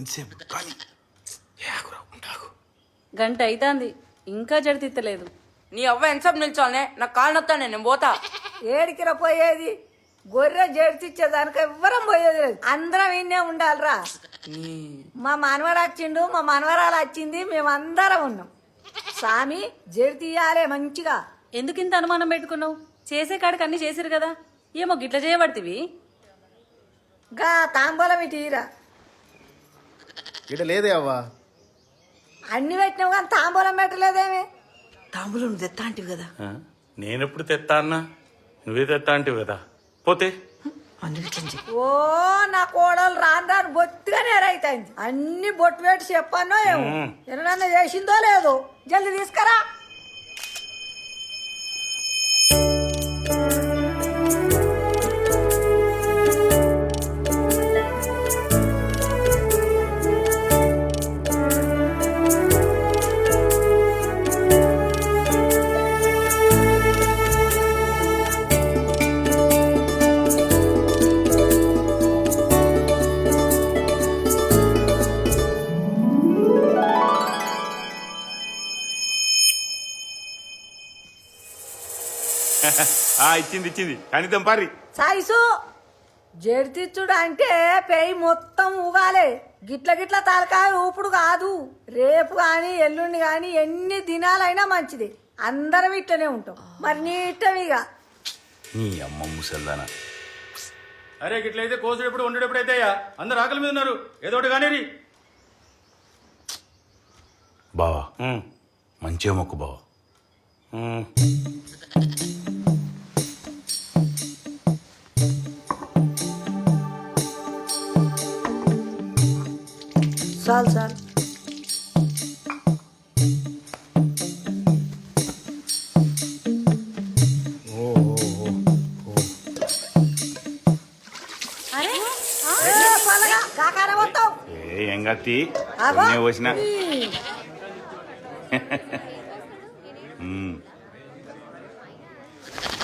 ఎంతసేపు? కానీ గంట అయితాంది. ఇంకా జడితిత్తలేదు. నీ అవ్వ ఎంతసేపు నిల్చోనే నాకు కాళ్ళు నొత్తానే నేను పోతా. ఏడికిరా పోయేది? గొర్రె జడిచిచ్చేదానికి ఎవ్వరం పోయేది లేదు. అందరం ఇన్నే ఉండాలిరా. మా మనవడు వచ్చిండు మా మనవరాలు వచ్చింది మేమందరం ఉన్నాం. స్వామి జడి తీయాలే మంచిగా. ఎందుకు ఇంత అనుమానం పెట్టుకున్నావు? చేసే కాడికి అన్ని చేసిరు కదా. ఏమో గిట్ల చేయబడితివి? గా తాంబూలం ఇటీరా ఇట లేదే అవ్వా. అన్ని పెట్టినావు కానీ తాంబూలం పెట్టలేదేమి? తాంబూలం తెత్తా అంటివి కదా? నేనెప్పుడు తెత్తా అన్నా? నువ్వే తెత్తా అంటివి కదా. పోతే. ఓ నా కోడలు రాను రాను బొత్తిగా నేరైతాయింది అన్ని బొట్టు పెట్టి చెప్పానో ఏమో. ఎవరన్నా చేసిందో లేదో. జల్ది తీసుకురా. ఆ ఇచ్చింది ఇచ్చింది. కనీతం పారి. సాయిసు జడితిచ్చుడు అంటే పెయి మొత్తం ఊగాలే. గిట్ల గిట్ల తలకాయ ఊపుడు కాదు. రేపు గాని ఎల్లుండి గాని ఎన్ని దినాలైనా మంచిది. అందరం ఇట్లనే ఉంటాం. మరి నీ ఇట్టమిగా నీ అమ్మ ముసల్దానా. అరే గిట్లయితే కోసుడు ఎప్పుడు వండడు ఎప్పుడైతే అయ్యా అందరు ఆకలి మీద ఉన్నారు. ఏదో ఒకటి కానీ బావా. మంచిగా మొక్కు బావా. చాలు చాలు ఏ. నేనే వచ్చిన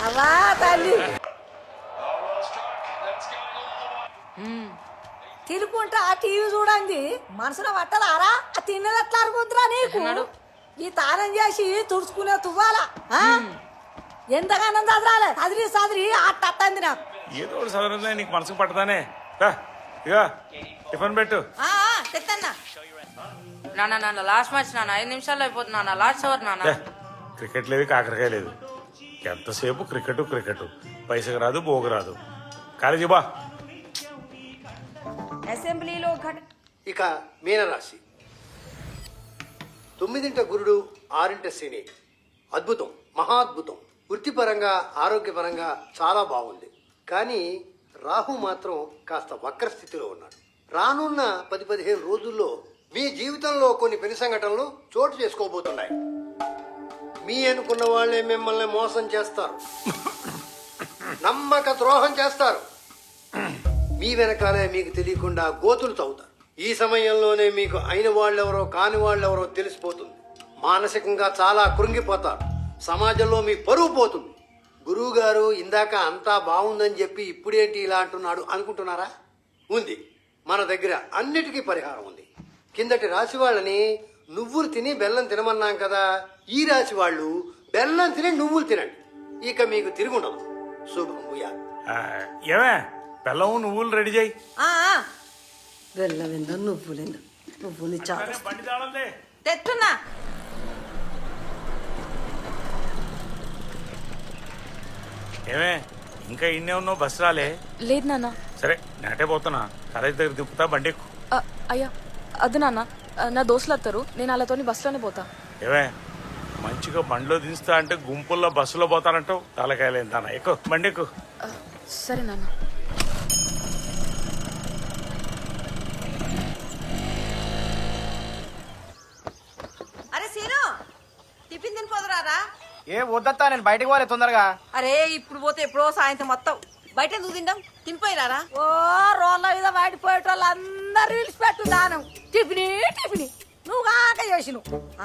అవా తల్లి. తినుకుంటా ఆ టీవీ చూడండి. మనసులో పట్టదారా? ఆ తిన్నది ఎట్లా అనుకుంటురా నీకు? ఈ తానం చేసి తుడుచుకునే తువ్వాలా? ఎంతగానో చదరాలే. చదిరి చదిరి ఆ తట్టంది నాకు. ఏదో ఒకటి సదరంగా నీకు మనసుకు పట్టదానే ఇగో టిఫిన్ పెట్టు. తెత్తన్నా. నాన్న నాన్న లాస్ట్ మ్యాచ్ నాన్న. ఐదు నిమిషాల్లో అయిపోతుంది నాన్న. లాస్ట్ ఓవర్ నాన్న. క్రికెట్ లేదు కాకరకాయ లేదు. ఎంతసేపు క్రికెట్ క్రికెట్. పైసకు రాదు బోగు రాదు. కాలేజీ బా. అసెంబ్లీలో ఘట ఇక మీనరాశి. తొమ్మిదింట గురుడు ఆరింట శని. అద్భుతం మహాద్భుతం. వృత్తిపరంగా ఆరోగ్యపరంగా చాలా బాగుంది. కానీ రాహు మాత్రం కాస్త వక్ర స్థితిలో ఉన్నాడు. రానున్న పది పదిహేను రోజుల్లో మీ జీవితంలో కొన్ని పెను సంఘటనలు చోటు చేసుకోబోతున్నాయి. మీ అనుకున్న వాళ్ళే మిమ్మల్ని మోసం చేస్తారు. నమ్మక ద్రోహం చేస్తారు. మీ వెనకాలే మీకు తెలియకుండా గోతులు తవ్వుతారు. ఈ సమయంలోనే మీకు అయిన వాళ్ళెవరో కాని వాళ్ళెవరో తెలిసిపోతుంది. మానసికంగా చాలా కృంగిపోతారు. సమాజంలో మీ పరువు పోతుంది. గురువుగారు ఇందాక అంతా బాగుందని చెప్పి ఇప్పుడేంటి ఇలా అంటున్నాడు? అనుకుంటున్నారా? ఉంది. మన దగ్గర అన్నిటికీ పరిహారం ఉంది. కిందటి రాశి వాళ్ళని నువ్వులు తిని బెల్లం తినమన్నాం కదా. ఈ రాశి వాళ్ళు బెల్లం తిని నువ్వులు తినండి. ఇక మీకు తిరుగుండదు. శుభం భూయా ఏమే? బెల్లం నువ్వులు రెడీ చేయి. నువ్వులేందో చాలా బండి తాళందే తెస్తున్నా ఏమే ఇంకా ఇన్నే ఉన్నావు? బస్ రాలే. లేదు నాన్న. సరే నేటే పోతున్నా. కాలేజ్ దగ్గర దింపుతా బండి అయ్యా అద్దు నాన్న. నా దోస్తులు వస్తారు నేను వాళ్ళతోని బస్సులోనే పోతా. ఏమే మంచిగా బండిలో దించుతా అంటే గుంపుల్లో బస్సులో పోతానంటావు? తలకాయలు ఎంత ఎక్కువ బండి ఎక్కు. అ, సరే నాన్న అరే సీను టిఫిన్ తిని పోదురారా ఏ వద్దత్తా నేను బయటకు పోలే తొందరగా. అరే ఇప్పుడు పోతే ఎప్పుడో సాయంత్రం మొత్తం. బయట ఎందుకు తింటాం తినిపోయిరారా ఓ రోడ్ల మీద వాడిపోయేటోళ్ళు అందరు రీల్స్ పెట్టు దానం. టిఫిని టిఫిని. నువ్వు కాక చేసిను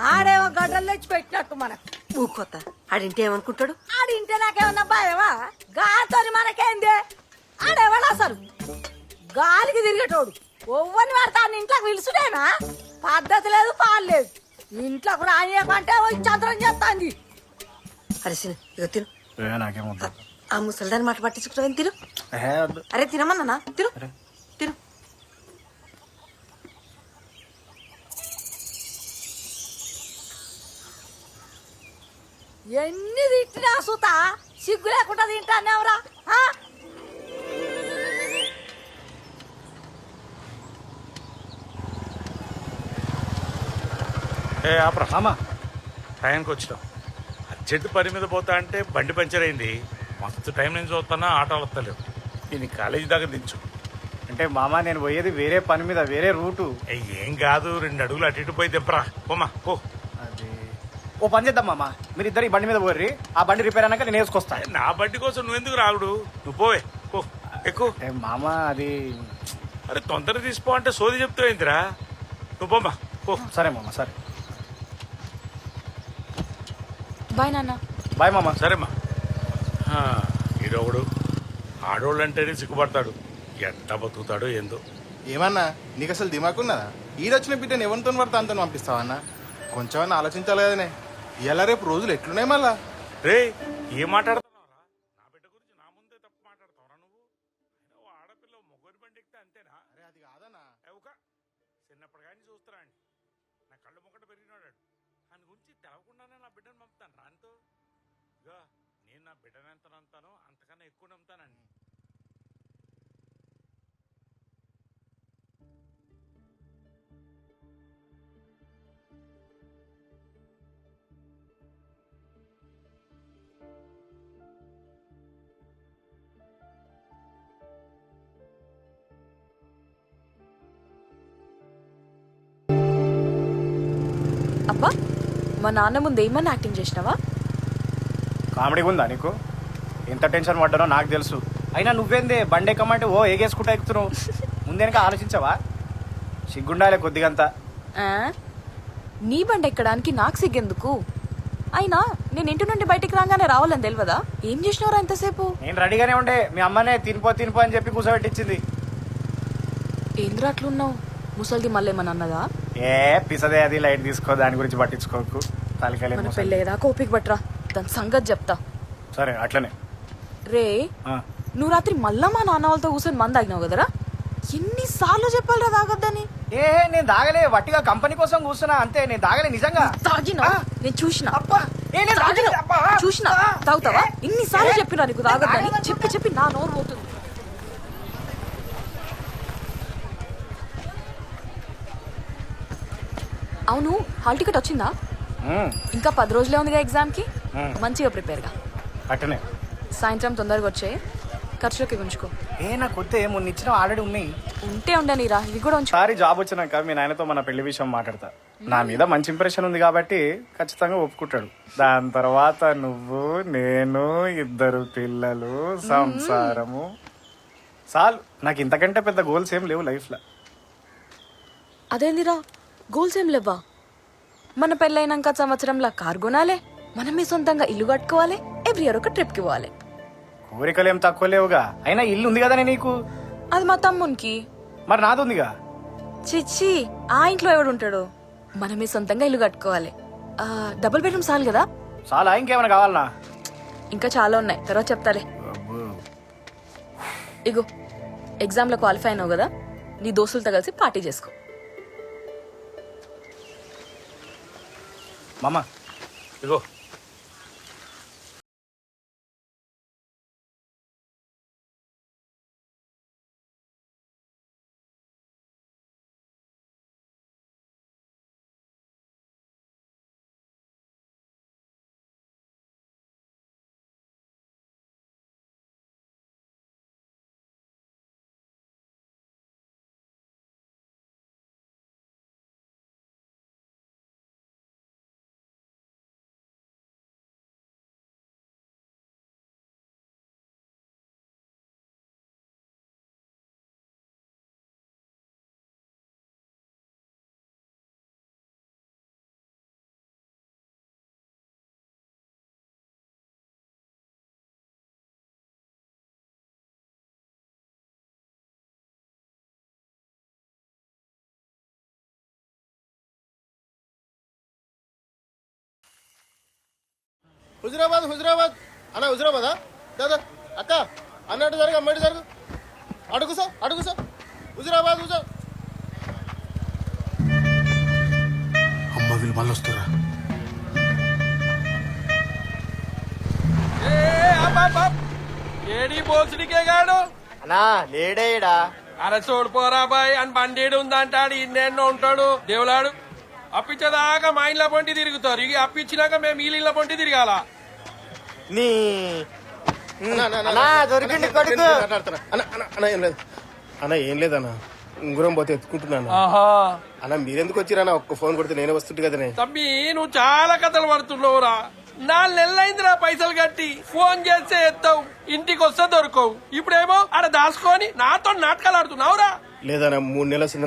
ఆడేమో గడ్డలు తెచ్చి పెట్టినట్టు మనకు. ఊకొత్త ఆడింటే ఏమనుకుంటాడు? ఆడింటే నాకేమన్నా భయమా? గాలితోని మనకేంది? ఆడేవాడు అసలు? గాలికి తిరిగేటోడు. ఒవ్వని వాడతాను ఇంట్లోకి పిలుచుడేనా? పద్ధతి లేదు పాలు లేదు. ఇంట్లో కూడా ఆయకంటే చంద్రం చేస్తాంది. అరే సిన్ ఇక తిను. నాకేమొద్దు ఆ ముసలిదాని మాట పట్టించుకుంటావు తిను? అరే తినమన్నా తిను. తిను. ఎన్ని తిట్టినా సుత సిగ్గు లేకుండా తింటానేవరా ఏ ఆపరా. మామా. టైంకి వచ్చినాం అర్జెంట్ పని మీద పోతా అంటే బండి పంచర్ అయింది. మస్తు టైం నుంచి చూస్తున్నా ఆటోలు వస్తలేవు నేను కాలేజీ దాకా దించు. అంటే మామా నేను పోయేది వేరే పని మీద వేరే రూటు. ఏ, కాదు రెండు అడుగులు అటు ఇటు పోయి దింపరా. పోమా పో. అది. ఓ పని చేద్దాం మామా. మీరు ఇద్దరు ఈ బండి మీద పోర్రి. ఆ బండి రిపేర్ అయినాక నేను వేసుకొస్తా. నా బండి కోసం నువ్వెందుకు రాగుడు నువ్వు పోవే పో. ఎక్కువ ఏ మామా అది అరే తొందర తీసిపో అంటే సోది చెప్తావు ఏంటిరా నువ్వు పోమా పో. సరే మామా సరే. బాయ్ నాన్న. బాయ్ మామా. సరేమ్మా. ఈడొకడు ఆడోళ్ళు అంటేనే సిగ్గుపడతాడు. ఎంత బతుకుతాడో ఏందో. ఏమన్నా నీకు అసలు దిమాకున్నదా? ఈడొచ్చిన బిడ్డను ఎవరితో పడితే అంత పంపిస్తావా అన్న కొంచెమన్నా ఆలోచించాలి కదనే. ఇలా రేపు రోజులు ఎట్లున్నాయి మళ్ళా? రే ఏం మాట్లాడుతున్నావురా? నా బిడ్డ గురించి నా ముందే తప్పు మాట్లాడతావురా నువ్వు? ఆడపిల్ల మొగ్గురి బండి ఎక్కితే అంతేనా? అరే అది కాదన్నా. ఒక చిన్నప్పటి కానీ చూస్తారా అండి. నా కళ్ళు మొక్కట పెరిగినాడు దాని గురించి తెలవకుండానే నా బిడ్డను పంపుతాను. రానితో ఇక నేను నా బిడ్డను ఎంత నమ్ముతానో అంతకన్నా ఎక్కువ నమ్ముతానండి. మా నాన్న ముందు ఏమన్నా యాక్టింగ్ చేసినావా? కామెడీ ఉందా నీకు? ఎంత టెన్షన్ పడ్డానో నాకు తెలుసు. అయినా నువ్వేందే బండి ఎక్కమంటే ఓ ఏగేసుకుంటా ఎక్కుతున్నావు. ముందేనక ఆలోచించావా? సిగ్గుండాలే కొద్దిగంతా. ఆ? నీ బండి ఎక్కడానికి నాకు సిగ్గెందుకు? అయినా నేను ఇంటి నుండి బయటికి రాగానే రావాలని తెలియదా ఏం చేసినవరా ఎంతసేపు నేను రెడీగానే ఉండే మీ అమ్మనే తినిపో తినిపో అని చెప్పి కూర్చోబెట్టించింది ఏంద్రా అట్లున్నావు? ముసలిది మళ్ళీ ఏమన్నా అన్నదా? ఏ పిసదే అది లైట్ తీసుకో దాని గురించి పట్టించుకోకు. మన తాలికలేదు పెళ్ళేదా కోపిక పట్రా దాని సంగతి చెప్తా. సరే అట్లనే. రే నువ్వు రాత్రి మళ్ళా మా నాన్న వాళ్ళతో కూర్చొని మంది ఆగినావు కదరా? ఎన్నిసార్లు చెప్పాలిరా తాగొద్దని? ఏ నేను దాగలే వట్టిగా కంపెనీ కోసం కూర్చున్నా అంతే నేను దాగలే నిజంగా. తాగినా నేను చూసిన. చూసిన. తాగుతావా? ఇన్నిసార్లు చెప్పినా నీకు తాగొద్దని? చెప్పి చెప్పి నా నోరు పోతుంది. అవును హాల్ టికెట్ వచ్చిందా? ఇంకా పది రోజులే ఉందిగా ఎగ్జామ్కి మ్మ్. మంచిగా ప్రిపేర్గా అట్లనే సాయంత్రం తొందరగా వచ్చే ఖర్చులకి ఉంచుకో. ఏ నాకు వద్దే మొన్న ఇచ్చిన ఆల్రెడీ ఉన్నాయి. ఉంటే ఉండనిరా ఇవి కూడా ఉంచు. ఒకసారి జాబ్ వచ్చినాక మీ నాయనతో మన పెళ్ళి విషయం మాట్లాడతా. నా మీద మంచి ఇంప్రెషన్ ఉంది కాబట్టి ఖచ్చితంగా ఒప్పుకుంటాడు. దాని తర్వాత నువ్వు నేను ఇద్దరు పిల్లలు సంసారము. చాలు. నాకు ఇంతకంటే పెద్ద గోల్స్ ఏం లేవు లైఫ్లో అదేందిరా? గోల్స్ ఏం లేవా మన పెళ్ళైనాక సంవత్సరంలో కారు కొనాలి మనమే సొంతంగా ఇల్లు కట్టుకోవాలి ఎవ్రీ ఇయర్ ఒక ట్రిప్కి పోవాలి. కోరికలు ఏం తక్కువ లేవుగా. అయినా ఇల్లు ఉంది కదనే నీకు? అది మా తమ్మునికి. మరి నాది ఉందిగా చిచ్చి ఆ ఇంట్లో ఎవడు ఉంటాడు మనమే సొంతంగా ఇల్లు కట్టుకోవాలి. ఆ, డబుల్ బెడ్రూమ్ చాలు కదా? చాలా ఇంకేమైనా కావాలనా? ఇంకా చాలా ఉన్నాయి. తర్వాత చెప్తాలే. ఇగో ఎగ్జామ్లో క్వాలిఫై అయినావు కదా? నీ దోస్తులతో కలిసి పార్టీ చేసుకో. మామ ఇగో హుజురాబాద్ హుజురాబాద్. అన్న హుజురాబాదా? దాదా అక్క అన్నట్టు జరగ అమ్మటి జరుగు. అడుగు సార్ అడుగు సార్. హుజురాబాద్ హుజురా అమ్మ వీళ్ళు మళ్ళీ వస్తారా? ఏడి బోసుడికే గాడు? అన్నా లేడేడా? అరే చూడిపోరా బాయ్. అని బండేడు ఉందంటాడు ఇన్నెన్నో ఉంటాడు. దేవులాడు. అప్పించేదాకా మా ఇంట్లో పొంటి తిరుగుతారు. ఇక అప్పించినాక మేము ఈ ఇళ్ళ పొంటి తిరగాల? నీ అన్నా దొరికింది కొడుకు. అన్న అన్న అన్న ఏం లేదు. అన్న ఏం లేదన్న. ఉంగురం పోతే ఎత్తుకుంటున్నాను. ఆహా. అన్న మీరెందుకు వచ్చిరన్న? ఒక్క ఫోన్ కొడితే నేనే వస్తుంటే కదనే. తమ్మి నువ్వు చాలా కథలు పడుతున్నావురా. నాలుగు నెలలైందిరా పైసలు కట్టి. ఫోన్ చేస్తే ఎత్తావు. ఇంటికి వస్తే దొరకవు. ఇప్పుడేమో ఆడ దాచుకొని నాతో నాటకాలు ఆడుతున్నావురా. లేదన్న మూడు నెలల